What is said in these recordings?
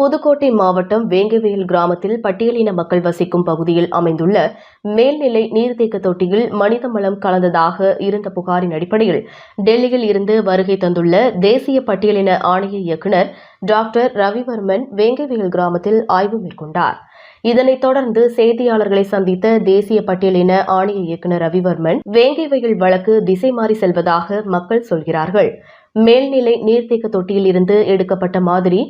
புதுக்கோட்டை மாவட்டம் வேங்கவேல் கிராமத்தில் பட்டியலின மக்கள் வசிக்கும் பகுதியில் அமைந்துள்ள மேல்நிலை நீர்த்தேக்க தொட்டியில் மனித மலம் கலந்ததாக இருந்த புகாரின் அடிப்படையில் டெல்லியில் இருந்து வருகை தந்துள்ள தேசிய பட்டியலின ஆணைய இயக்குநர் டாக்டர் ரவிவர்மன் வேங்கவேல் கிராமத்தில் ஆய்வு மேற்கொண்டார். இதனைத் தொடர்ந்து செய்தியாளர்களை சந்தித்த தேசிய பட்டியலின ஆணைய இயக்குநர் ரவிவர்மன் வேங்கைவயல் வழக்கு திசை மாறி செல்வதாக மக்கள் சொல்கிறார்கள். மேல்நிலை நீர்த்தேக்க தொட்டியில் இருந்து எடுக்கப்பட்ட மாதிரி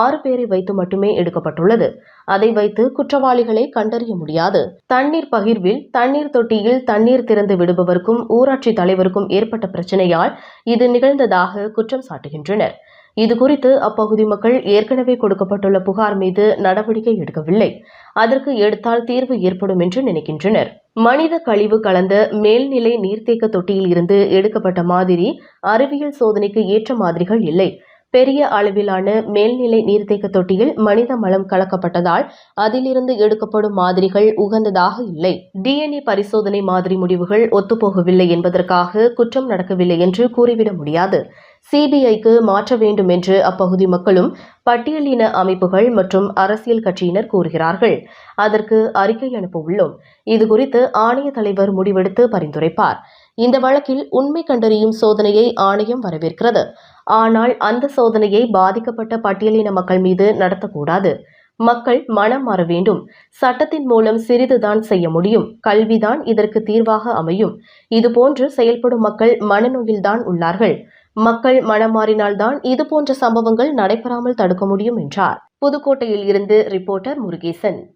ஆறு பேரை வைத்து மட்டுமே எடுக்கப்பட்டுள்ளது. அதை வைத்து குற்றவாளிகளை கண்டறிய முடியாது. தண்ணீர் பகிர்வில் தண்ணீர் தொட்டியில் தண்ணீர் திறந்து விடுபவருக்கும் ஊராட்சி தலைவருக்கும் ஏற்பட்ட பிரச்சனையால் இது நிகழ்ந்ததாக குற்றம் சாட்டுகின்றனர். இதுகுறித்து அப்பகுதி மக்கள் ஏற்கனவே கொடுக்கப்பட்டுள்ள புகார் மீது நடவடிக்கை எடுக்கவில்லை. அதற்கு எடுத்தால் தீர்வு ஏற்படும் என்று நினைக்கின்றனர். மனித கழிவு கலந்த மேல்நிலை நீர்த்தேக்க தொட்டியில் இருந்து எடுக்கப்பட்ட மாதிரி அறிவியல் சோதனைக்கு ஏற்ற மாதிரிகள் இல்லை. பெரிய அளவிலான மேல்நிலை நீர்த்தேக்க தொட்டியில் மனித மலம் கலக்கப்பட்டதால் அதிலிருந்து எடுக்கப்படும் மாதிரிகள் உகந்ததாக இல்லை. டிஎன்ஏ பரிசோதனை மாதிரி முடிவுகள் ஒத்துப்போகவில்லை என்பதற்காக குற்றம் நடக்கவில்லை என்று கூறிவிட முடியாது. சிபிஐக்கு மாற்ற வேண்டும் என்று அப்பகுதி மக்களும் பட்டியலின அமைப்புகள் மற்றும் அரசியல் கட்சியினர் கூறுகிறார்கள். அதற்கு அறிக்கை அனுப்ப உள்ளோம் இதுகுறித்து ஆணைய தலைவர் முடிவெடுத்து பரிந்துரைப்பார். இந்த வழக்கில் உண்மை கண்டறியும் சோதனையை ஆணையம் வரவேற்கிறது. ஆனால் அந்த சோதனையை பாதிக்கப்பட்ட பட்டியலின மக்கள் மீது நடத்தக்கூடாது. மக்கள் மனம் மாற வேண்டும். சட்டத்தின் மூலம் சிறிதுதான் செய்ய முடியும். கல்விதான் இதற்கு தீர்வாக அமையும். இதுபோன்று செயல்படும் மக்கள் மனநோயில்தான் உள்ளார்கள். மக்கள் மனம் மாறினால்தான் இதுபோன்ற சம்பவங்கள் நடைபெறாமல் தடுக்க முடியும் என்றார். புதுக்கோட்டையில் இருந்து ரிப்போர்ட்டர் முருகேசன்.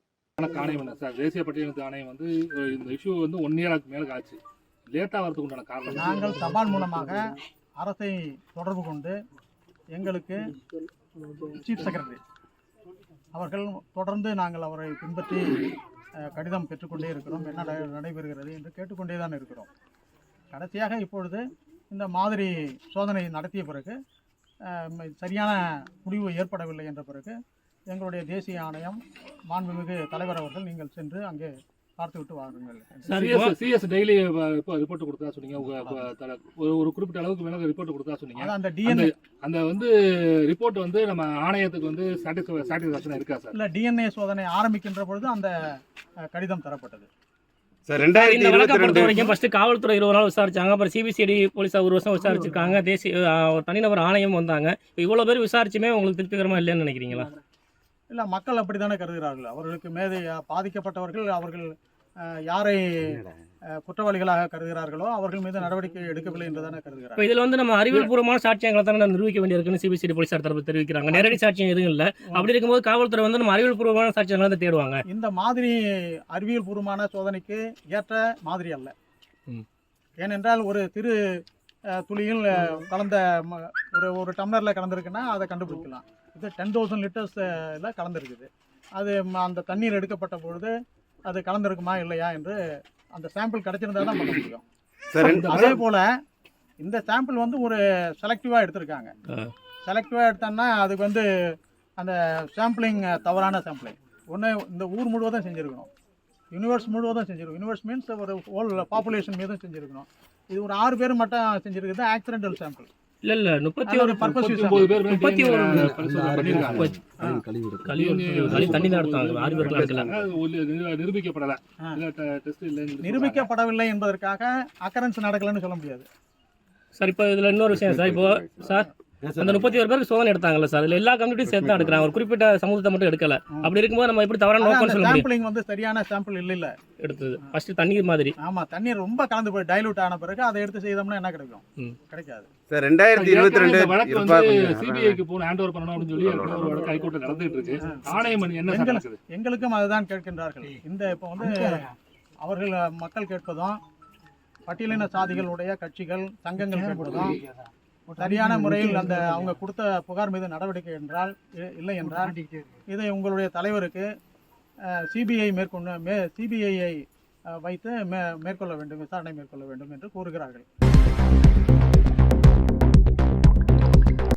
ஆணையம் சார் தேசிய பட்டியலத்து ஆணையம் வந்து இந்த இஷ்யூ வந்து ஒன் இயராக்கு மேலே ஆச்சு. லேட்டாக வரதுக்கு உண்டான காரணம். நாங்கள் தபால் மூலமாக அரசை தொடர்பு கொண்டு எங்களுக்கு சீஃப் செக்ரட்டரி அவர்கள் தொடர்ந்து நாங்கள் அவரை பின்பற்றி கடிதம் பெற்றுக்கொண்டே இருக்கிறோம். என்ன நட- நடைபெறுகிறது என்று கேட்டுக்கொண்டே தான் இருக்கிறோம். கடைசியாக இப்பொழுது இந்த மாதிரி சோதனை நடத்திய பிறகு சரியான முடிவு ஏற்படவில்லை என்ற பிறகு எங்களுடைய தேசிய ஆணையம் மாண்புமிகு தலைவர் அவர்கள் நீங்கள் சென்று அங்கே பார்த்துவிட்டு வாருங்கள். சிஎஸ் சிஎஸ் டெய்லி இப்போ ரிப்போர்ட் கொடுத்தா சொன்னீங்க? ஒரு ஒரு குறிப்பிட்ட அளவுக்கு மேலே ரிப்போர்ட் கொடுத்தா சொன்னீங்க? அந்த டிஎன்ஏ அந்த வந்து ரிப்போர்ட் வந்து நம்ம ஆணையத்துக்கு வந்து சாட்டிஸ்ஃபை சாட்டிஸ்ஃபேக்ஷன் இருக்கா சார்? இல்லை டிஎன்ஏ சோதனை ஆரம்பிக்கின்ற பொழுது அந்த கடிதம் தரப்பட்டது. இந்த வழக்கை பொறுத்த வரைக்கும் ஃபர்ஸ்ட் காவல்துறை இருபது நாள் விசாரிச்சாங்க. அப்புறம் சிபிசிஐடி போலீஸார் ஒரு வருஷம் விசாரிச்சிருக்காங்க. தேசிய ஒரு தனிநபர் ஆணையம் வந்தாங்க. இவ்வளோ பேர் விசாரிச்சுமே உங்களுக்கு திருப்திகரமா இல்லைன்னு நினைக்கிறீங்களா? இல்லை மக்கள் அப்படி தானே கருதுகிறார்கள். அவர்களுக்கு மேலே பாதிக்கப்பட்டவர்கள் அவர்கள் யாரை குற்றவாளிகளாக கருதுகிறார்களோ அவர்கள் மீது நடவடிக்கை எடுக்கவில்லை என்று தானே இப்போ இதில் வந்து நம்ம அறிவியல் பூர்வமான சாட்சியங்களை தானே நிரூபிக்க வேண்டியிருக்குன்னு சிபிசிஐடி போலீஸார் தரப்பு தெரிவிக்கிறாங்க. நேரடி சாட்சியம் எதுவும் இல்லை. அப்படி இருக்கும்போது காவல்துறை வந்து நம்ம அறிவியல் பூர்வமான சாட்சியங்களை தான் தேடுவாங்க. இந்த மாதிரி அறிவியல் பூர்வமான சோதனைக்கு ஏற்ற மாதிரி அல்ல. ஏனென்றால் ஒரு திரு துளியில் கலந்த ம- ஒரு ஒரு டம்ளரில் கலந்துருக்குன்னா அதை கண்டுபிடிக்கலாம். இது டென் தௌசண்ட் லிட்டர்ஸில் கலந்துருக்குது. அது ம- அந்த தண்ணீர் எடுக்கப்பட்ட பொழுது அது கலந்துருக்குமா இல்லையா என்று அந்த சாம்பிள் கிடைச்சிருந்தா தான் பண்ண முடியும். அதே போல் இந்த சாம்பிள் வந்து ஒரு செலக்டிவாக எடுத்திருக்காங்க. செலக்டிவாக எடுத்தோன்னா அதுக்கு வந்து அந்த சாம்பிளிங் தவறான சாம்பிளிங் ஒன்று இந்த ஊர் முழுவதும் செஞ்சுருக்கணும். யூனிவர்ஸ் முழுவதும் செஞ்சிருக்கணும். யூனிவர்ஸ் மீன்ஸ் ஒரு ஹோல் பாப்புலேஷன் மீதும் செஞ்சுருக்கணும். இது ஒரு ஆறு பேர் மட்டும் செஞ்சுருக்குது ஆக்சிடென்டல் சாம்பிள் இல்லை இல்லை முப்பத்தி ஒரு பேர் முப்பத்தி ஒரு கழிவு தண்ணி தான் எடுத்தாங்க ஆறு நிரு- நிரூபிக்கப்படல. நிரூபிக்கப்படவில்லை என்பதற்காக அக்கரன்ஸ் நடக்கலைன்னு சொல்ல முடியாது. சார் இப்போ இதில் இன்னொரு விஷயம் சார். இப்போ சார் அந்த முப்பத்தி ஒரு பேருக்கு சோதனை எடுத்தாங்கல்ல சார் அதில் எல்லா கம்யூனிட்டியும் சேர்த்து தான் எடுக்கிறாங்க. ஒரு குறிப்பிட்ட சமூகத்தை மட்டும் எடுக்கல. அப்படி இருக்கும்போது நம்ம எப்படி தவறான நோக்கம்னு சொல்ல முடியும்? சாம்பிளிங் வந்து சரியான சாம்பிள் இல்லை இல்லை எடுத்தது. ஃபர்ஸ்ட் தண்ணீர் மாதிரி. ஆமாம் தண்ணீர் ரொம்ப கலந்து போய் டைலூட் ஆன பிறகு அதை எடுத்து செய்தோம்னா என்ன கிடைக்கும். கிடைக்காது. சார் ரெண்டாயிரத்தி இருபத்தி ரெண்டு வழக்கு வந்து. சிபிஐக்கு போன ஹேண்ட் ஓவர் பண்ணணும் அப்படின்னு சொல்லி ஒரு வழக்கு ஹைகோர்ட்ல நடந்துட்டு இருக்கு. ஆணையம் என்ன எங்களுக்கும் அதுதான் கேட்கின்றார்கள். இந்த இப்போ வந்து அவர்கள் மக்கள் கேட்பதும் பட்டியலின சாதிகளுடைய கட்சிகள் சங்கங்கள் கேட்பதும் சரியான முறையில் அந்த அவங்க கொடுத்த புகார் மீது நடவடிக்கை என்றால் இல்லை என்றால் இதை உங்களுடைய தலைவருக்கு சிபிஐ மேற்கொண்டு மே சிபிஐயை வைத்து மே மேற்கொள்ள வேண்டும் விசாரணை மேற்கொள்ள வேண்டும் என்று கூறுகிறார்கள்.